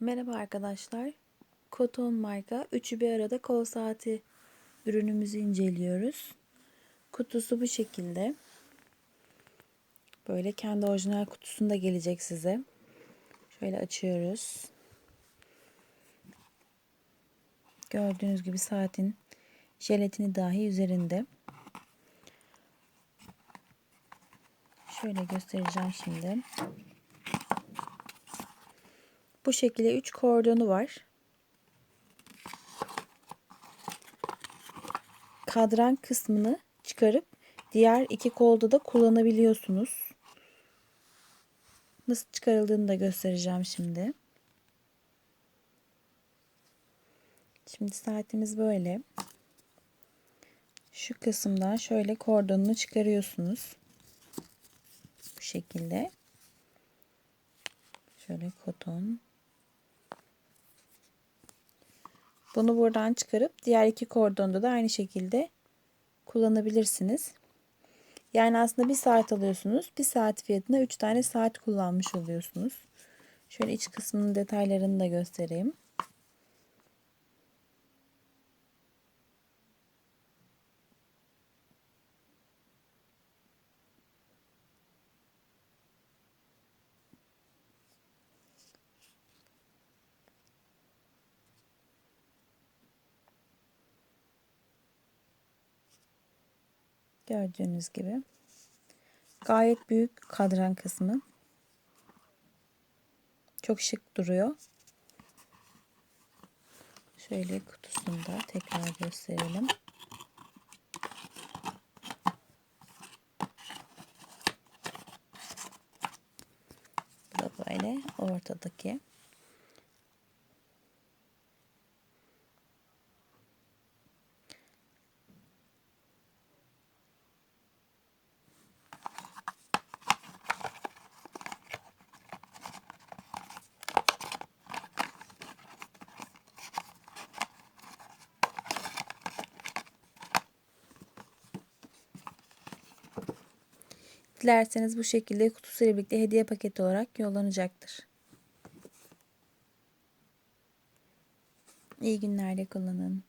Merhaba arkadaşlar. Koton marka üçü bir arada kol saati ürünümüzü inceliyoruz. Kutusu bu şekilde. Böyle kendi orijinal kutusunda gelecek size. Şöyle açıyoruz. Gördüğünüz gibi saatin jelatini dahi üzerinde. Şöyle göstereceğim şimdi. Bu şekilde 3 kordonu var. Kadran kısmını çıkarıp diğer iki kolda da kullanabiliyorsunuz. Nasıl çıkarıldığını da göstereceğim şimdi. Şimdi saatimiz böyle. Şu kısımdan şöyle kordonunu çıkarıyorsunuz. Bu şekilde. Şöyle koton. Bunu buradan çıkarıp diğer iki kordonda da aynı şekilde kullanabilirsiniz. Yani aslında bir saat alıyorsunuz. Bir saat fiyatına 3 tane saat kullanmış oluyorsunuz. Şöyle iç kısmının detaylarını da göstereyim. Gördüğünüz gibi. Gayet büyük kadran kısmı. Çok şık duruyor. Şöyle kutusunda tekrar gösterelim. Bu da böyle ortadaki. Dilerseniz bu şekilde kutusuyla birlikte hediye paketi olarak yollanacaktır. İyi günlerde kullanın.